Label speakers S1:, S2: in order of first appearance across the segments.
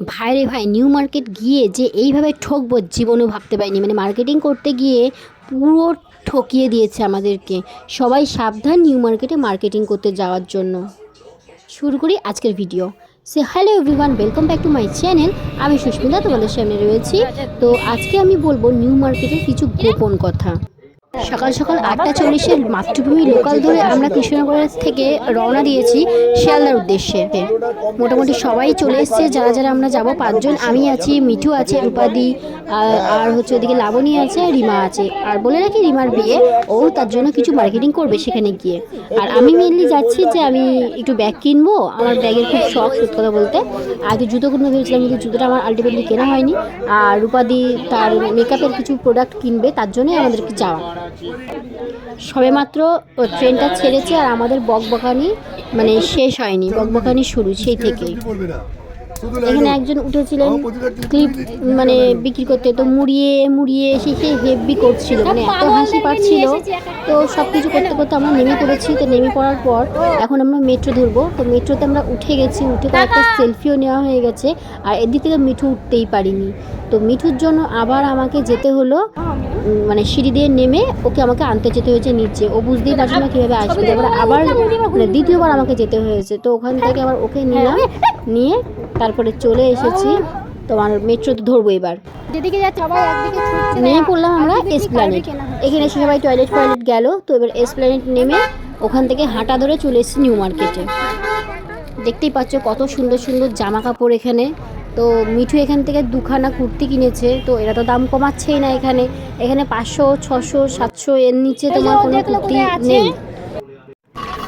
S1: ভাই রে ভাই নিউ মার্কেট গিয়ে যে এইভাবে ঠকবো জীবনেও ভাবতে পারিনি। মানে মার্কেটিং করতে গিয়ে পুরো ঠকিয়ে দিয়েছে আমাদেরকে। সবাই সাবধান নিউ মার্কেটে মার্কেটিং করতে যাওয়ার জন্য। শুরু করি আজকের video say hello everyone welcome back to my channel আমি সুস্মিতা তোমাদের সামনে রয়েছি। তো আজকে আমি বলব নিউ মার্কেটের কিছু গোপন কথা। সকাল সকাল আটটা চল্লিশে মাতৃভূমি লোকাল ধরে আমরা কৃষ্ণনগরের থেকে রওনা দিয়েছি শিয়ালদার উদ্দেশ্যে। মোটামুটি সবাই চলে এসছে, যারা যারা আমরা যাব পাঁচজন, আমি আছি, মিঠু আছে, রূপাদি, আর- আর হচ্ছে ওদিকে লাবণী আছে, রিমা আছে। আর বলে রাখি, রিমার বিয়ে, ও তার জন্য কিছু মার্কেটিং করবে সেখানে গিয়ে। আর আমি মেনলি যাচ্ছি যে আমি একটু ব্যাগ কিনবো, আমার ব্যাগের খুব শখ সত্যি কথা বলতে। আগে জুতো কিনবো ভেবেছিলাম, কিন্তু জুতোটা আমার আলটিমেটলি কেনা হয়নি। আর রূপাদি তার মেকআপের কিছু প্রোডাক্ট কিনবে, তার জন্যই আমাদেরকে যাওয়া। সবেমাত্র ট্রেনটা ছেড়েছে আর আমাদের বকবকানি মানে শেষ হয়নি বকবকানি শুরু সেই থেকে এখানে একজন উঠেছিলেন ক্লিপ মানে বিক্রি করতে তো মুড়িয়ে মুড়িয়ে এসে সে হেভি করছিল মানে এত হাসি পাচ্ছিল। তো সব কিছু করতে করতে আমরা নেমে পড়েছি তো নেমে পড়ার পর এখন আমরা মেট্রো ধরবো তো মেট্রোতে আমরা উঠে গেছি উঠে কয়েকটা সেলফিও নেওয়া হয়ে গেছে আর এদিক থেকে মিঠু উঠতেই পারিনি। তো মিঠুর জন্য আবার আমাকে যেতে হলো মানে সিঁড়ি দিয়ে নেমে ওকে আমাকে আনতে যেতে হয়েছে নিচে। ও বুঝতেই পারছে না কীভাবে আসবে। এবার আবার মানে দ্বিতীয়বার আমাকে যেতে হয়েছে। তো ওখান থেকে আবার ওকে নিলাম নিয়ে তারপরে চলে এসেছি। তোমার মেট্রোতে ধরবো এবার।
S2: যেদিকে যাচ্ছে সবাই একদিকে
S1: নেমে পড়লাম আমরা এসপ্ল্যানেট এখানে এসে সবাই টয়লেট ফয়লেট গেল। তো এবার এসপ্ল্যানেট নেমে ওখান থেকে হাঁটা ধরে চলে এসেছি নিউ মার্কেটে দেখতেই পাচ্ছ কত সুন্দর সুন্দর জামা কাপড় এখানে। তো মিঠু এখান থেকে দুখানা কুর্তি কিনেছে তো এরা তো দাম কমাচ্ছেই না এখানে। এখানে পাঁচশো ছশো সাতশো এর নিচে তোমার কোনো কুর্তি? নেই।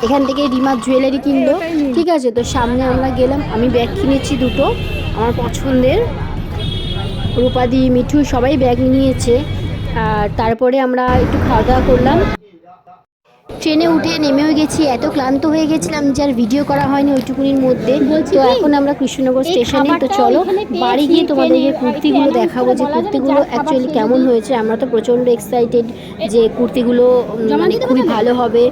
S1: এখান থেকে রিমার জুয়েলারি কিনলো। ঠিক আছে তো সামনে আমরা গেলাম। আমি ব্যাগ কিনেছি দুটো আমার পছন্দের। রূপাদি মিঠু সবাই ব্যাগ নিয়েছে। আর তারপরে আমরা একটু খাওয়া দাওয়া করলাম। ট্রেনে উঠে নেমেও গেছি এত ক্লান্ত হয়ে গেছিলাম যে আর ভিডিও করা হয়নি ওইটুকুনির মধ্যে। তো এখন আমরা কৃষ্ণনগর স্টেশনে তো চলো বাড়ি গিয়ে তোমাদের কুর্তিগুলো দেখাবো যে কুর্তিগুলো অ্যাকচুয়ালি কেমন হয়েছে। আমরা তো প্রচণ্ড এক্সাইটেড যে কুর্তিগুলো মানে খুবই ভালো হবে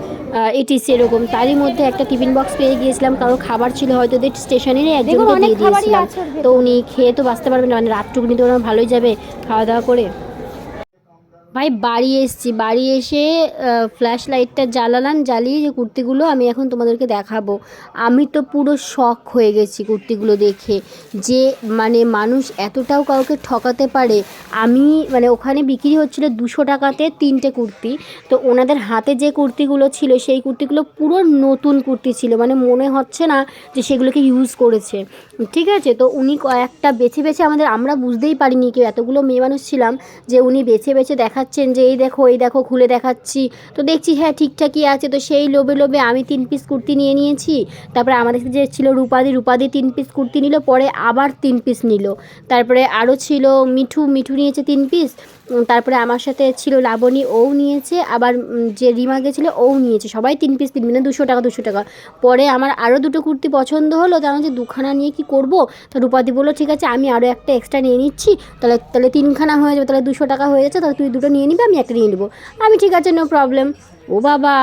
S1: এটিস এরকম তারই মধ্যে একটা টিফিন বক্স পেয়ে গিয়েছিলাম কারও খাবার ছিল হয়তো ওদের স্টেশনেরই একজনকে দিয়ে দিয়েছিলাম।
S2: ওর।
S1: তো উনি খেয়ে তো বাঁচতে পারবেন না মানে রাতটুকুনি তো ওনার ভালোই যাবে খাওয়া দাওয়া করে। ভাই, বাড়ি এসছি। বাড়ি এসে ফ্ল্যাশ লাইটটা জ্বালালাম, জ্বালিয়ে যে কুর্তিগুলো আমি এখন তোমাদেরকে দেখাবো। আমি তো পুরো শখ হয়ে গেছি কুর্তিগুলো দেখে। যে মানে মানুষ এতটাও কাউকে ঠকাতে পারে। আমি মানে ওখানে বিক্রি হচ্ছিল দুশো টাকাতে তিনটে কুর্তি। তো ওনাদের হাতে যে কুর্তিগুলো ছিল, সেই কুর্তিগুলো পুরো নতুন কুর্তি ছিল। মানে মনে হচ্ছে না যে সেগুলোকে ইউজ করেছে। ঠিক আছে? তো উনি কয়েকটা বেছে বেছে আমাদের, আমরা বুঝতেই পারিনি কেউ এতগুলো মেয়ে মানুষ ছিলাম যে উনি বেছে বেছে দেখাচ্ছেন যে এই দেখো এই দেখো, খুলে দেখাচ্ছি। তো দেখছি হ্যাঁ ঠিকঠাকই আছে। তো সেই লোভে লোভে আমি তিন পিস কুর্তি নিয়ে নিয়েছি। তারপরে আমাদের যে ছিল রূপাদি রূপাদি তিন পিস কুর্তি নিল, পরে আবার তিন পিস নিল। তারপরে আরও ছিল মিঠু মিঠু নিয়েছে তিন পিস তারপরে আমার সাথে ছিল লাবণী, ও নিয়েছে। আবার যে রিমা গেছিল ও নিয়েছে। সবাই তিন পিস তিন মানে দুশো টাকা দুশো টাকা। পরে আমার আরও দুটো কুর্তি পছন্দ হলো। তো আমি যে দুখানা নিয়ে কি করব? তো রূপাদি বলল, ঠিক আছে, আমি আরও একটা এক্সট্রা নিয়ে নিচ্ছি। তাহলে তাহলে তিনখানা হয়ে যাবে, তাহলে দুশো টাকা হয়ে যাচ্ছে। তাহলে তুই দুটো নিয়ে নিবে, আমি একটা নিয়ে নেব। আমি ঠিক আছে নো প্রবলেম ও বাবা,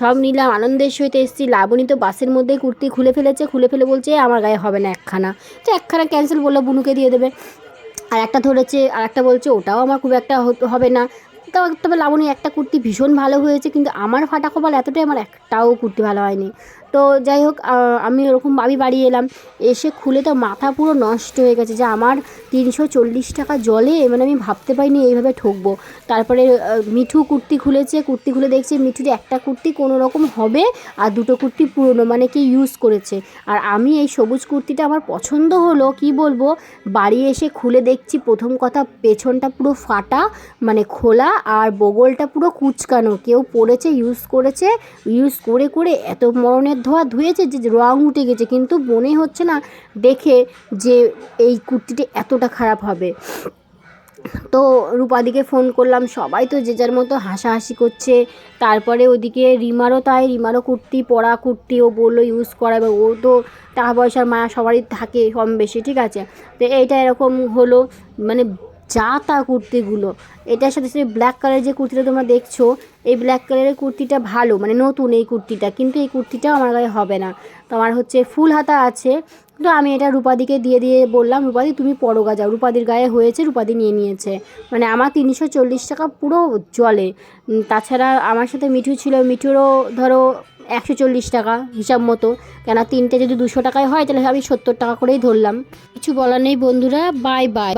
S1: সব নিলাম, আনন্দের সহিত এসেছি। লাবণী তো বাসের মধ্যে কুর্তি খুলে ফেলেছে, খুলে ফেলে বলছে, আমার গায়ে হবে না একখানা। তো একখানা ক্যান্সেল বলল, বুনুকে দিয়ে দেবে। আর একটা ধরেছে, আর একটা বলছে, ওটাও আমার খুব একটা হবে না। তবে লাবণী, একটা কুর্তি ভীষণ ভালো হয়েছে, কিন্তু আমার ফাটা কপাল এতটাই, আমার একটাও কুর্তি ভালো হয়নি। তো যাই হোক আমি ওরকম আমি বাড়ি এলাম। এসে খুলে তো মাথা পুরো নষ্ট হয়ে গেছে। যে আমার তিনশো চল্লিশ টাকা জলে মানে আমি ভাবতে পারিনি এইভাবে ঠকবো। তারপরে মিঠু কুর্তি খুলেছে। কুর্তি খুলে দেখছি মিঠুর একটা কুর্তি কোনো রকম হবে আর দুটো কুর্তি পুরনো মানে কি ইউজ করেছে। আর আমি এই সবুজ কুর্তিটা আমার পছন্দ হলো, কি বলব? বাড়ি এসে খুলে দেখছি, প্রথম কথা পেছনটা পুরো ফাটা মানে খোলা, আর বগলটা পুরো কুচকানো। কেউ পরেছে ইউজ করেছে। ইউজ করে করে এত মরণের ধোয়া ধুয়েছে যে রং উঠে গেছে, কিন্তু মনে হচ্ছে না দেখে যে এই কুর্তিটি এতটা খারাপ হবে। তো রূপাদিকে ফোন করলাম, সবাই তো যে যার মতো হাসাহাসি করছে। তারপরে ওদিকে রিমারও তাই, রিমারও কুর্তি, পরা কুর্তি ও বলল ইউজ করা, এবার ও তো টাকা পয়সার মায়া সবারই থাকে কম বেশি, ঠিক আছে? তো এইটা এরকম হলো মানে যা তা কুর্তিগুলো। এটার সাথে সাথে ব্ল্যাক কালারের যে কুর্তিটা তোমরা দেখছ, এই ব্ল্যাক কালারের কুর্তিটা ভালো মানে নতুন এই কুর্তিটা, কিন্তু এই কুর্তিটাও আমার গায়ে হবে না। তো আমার হচ্ছে ফুল হাতা আছে, কিন্তু আমি এটা রূপাদিকে দিয়ে দিয়ে বললাম, রূপাদি, তুমি পরো গা যাও। রূপাদির গায়ে হয়েছে, রূপাদি নিয়ে নিয়েছে। মানে আমার তিনশো চল্লিশ টাকা পুরো জলে তাছাড়া আমার সাথে মিঠু ছিল, মিঠুরও ধরো একশো চল্লিশ টাকা হিসাব মতো। কেন তিনটে যদি দুশো টাকায় হয়, তাহলে আমি সত্তর টাকা করেই ধরলাম। কিছু বলার নেই বন্ধুরা বাই বাই